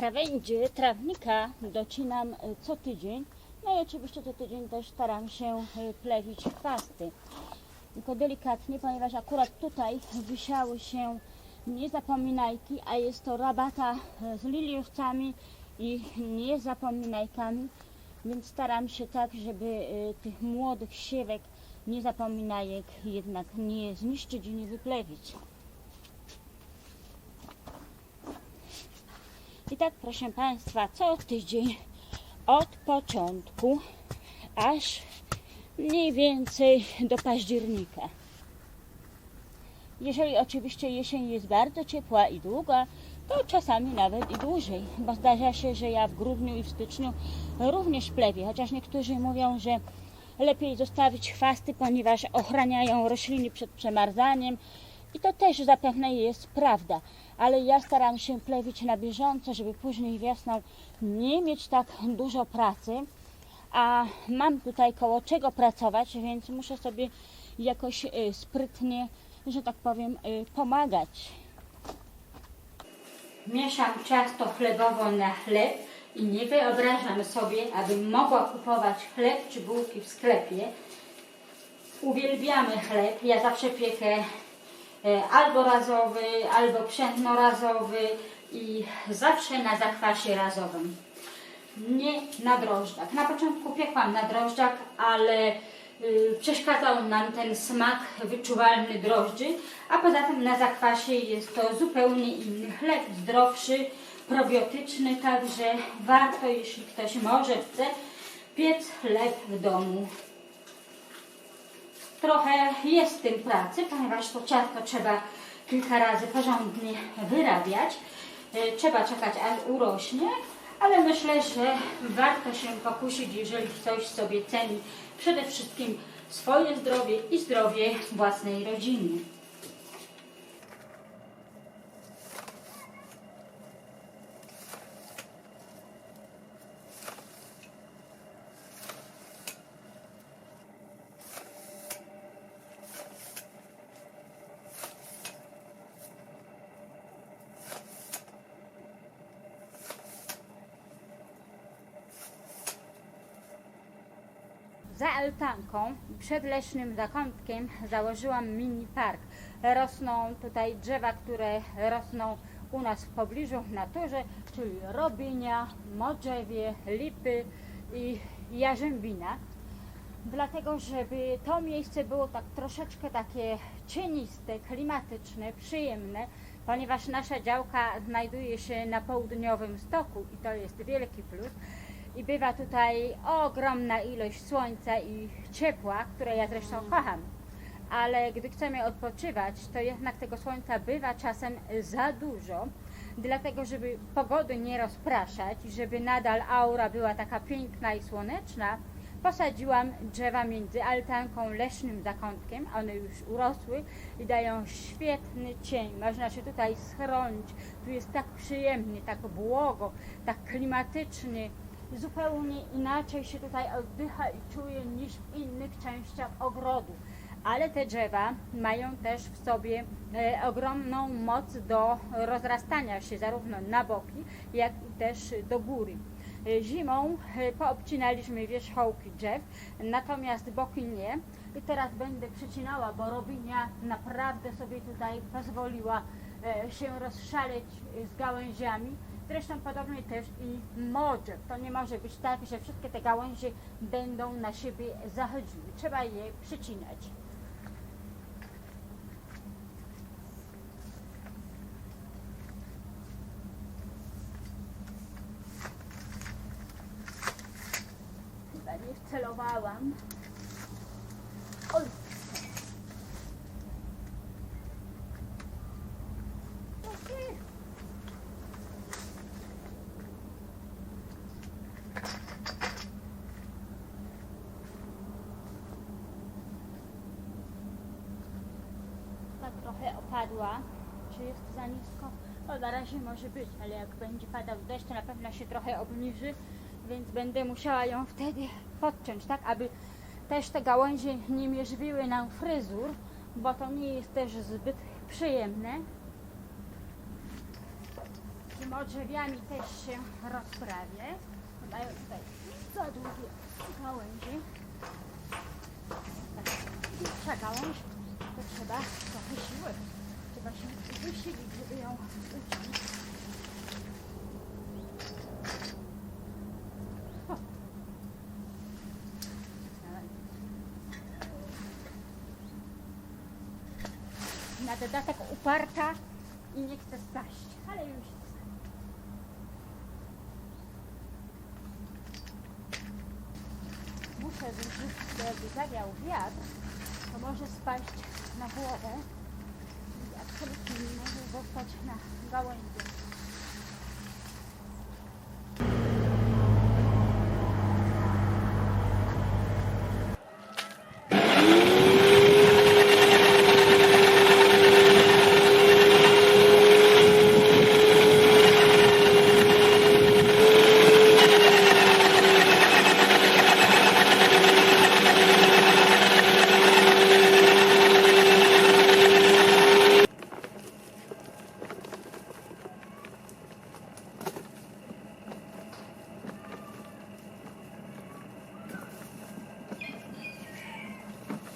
krawędzie trawnika docinam e, co tydzień. No i oczywiście co tydzień też staram się e, plewić chwasty. Tylko delikatnie, ponieważ akurat tutaj wisiały się niezapominajki, a jest to rabata e, z liliowcami i niezapominajkami, więc staram się tak, żeby tych młodych siewek niezapominajek jednak nie zniszczyć i nie wyplewić. I tak, proszę Państwa, co tydzień od początku aż mniej więcej do października. Jeżeli oczywiście jesień jest bardzo ciepła i długa, to czasami nawet i dłużej, bo zdarza się, że ja w grudniu i w styczniu również plewię, chociaż niektórzy mówią, że lepiej zostawić chwasty, ponieważ ochraniają rośliny przed przemarzaniem i to też zapewne jest prawda, ale ja staram się plewić na bieżąco, żeby później wiosną nie mieć tak dużo pracy, a mam tutaj koło czego pracować, więc muszę sobie jakoś y, sprytnie, że tak powiem, y, pomagać. Mieszam ciasto chlebowo na chleb i nie wyobrażam sobie, abym mogła kupować chleb czy bułki w sklepie. Uwielbiamy chleb. Ja zawsze piekę albo razowy, albo pszenično-razowy i zawsze na zakwasie razowym. Nie na drożdżach. Na początku piekłam na drożdżach, ale y, przeszkadzał nam ten smak wyczuwalny drożdży, a poza tym na zakwasie jest to zupełnie inny chleb, zdrowszy, probiotyczny, także warto, jeśli ktoś może, chce, piec chleb w domu. Trochę jest w tym pracy, ponieważ to ciasto trzeba kilka razy porządnie wyrabiać. E, Trzeba czekać aż urośnie, ale myślę, że warto się pokusić, jeżeli ktoś sobie ceni przede wszystkim swoje zdrowie i zdrowie własnej rodziny. Za altanką, przed leśnym zakątkiem założyłam mini park. Rosną tutaj drzewa, które rosną u nas w pobliżu w naturze, czyli robinia, modrzewie, lipy i jarzębina. Dlatego, żeby to miejsce było tak troszeczkę takie cieniste, klimatyczne, przyjemne, ponieważ nasza działka znajduje się na południowym stoku i to jest wielki plus i bywa tutaj ogromna ilość słońca i ciepła, które ja zresztą kocham. Ale gdy chcemy odpoczywać, to jednak tego słońca bywa czasem za dużo. Dlatego, żeby pogody nie rozpraszać żeby nadal aura była taka piękna i słoneczna, posadziłam drzewa między altanką, leśnym zakątkiem. One już urosły i dają świetny cień. Można się tutaj schronić. Tu jest tak przyjemnie, tak błogo, tak klimatycznie zupełnie inaczej się tutaj oddycha i czuje niż w innych częściach ogrodu. Ale te drzewa mają też w sobie e, ogromną moc do rozrastania się zarówno na boki, jak i też do góry. E, Zimą e, poobcinaliśmy wierzchołki drzew, natomiast boki nie. I teraz będę przycinała, bo robinia naprawdę sobie tutaj pozwoliła e, się rozszaleć z gałęziami. Zresztą podobnie też i modrze. To nie może być tak, że wszystkie te gałęzie będą na siebie zachodziły. Trzeba je przycinać. Wcelowałam. Oj. Tak trochę opadła. Czy jest za nisko? No na razie może być, ale jak będzie padał deszcz, to na pewno się trochę obniży, więc będę musiała ją wtedy podciąć, tak aby też te gałęzie nie mierzwiły nam fryzur, bo to nie jest też zbyt przyjemne. tymi drzewami też się rozprawię. Mają tutaj za długie gałęzie. Tak, Dłuższa gałąź, to trzeba trochę siły. Trzeba się wysilić, żeby ją uciąć. Na dodatek uparta i nie chce spaść, ale już. Muszę wrócić, jakby zawiał wiatr, to może spaść na głowę i absolutnie nie może zostać na gałęzi.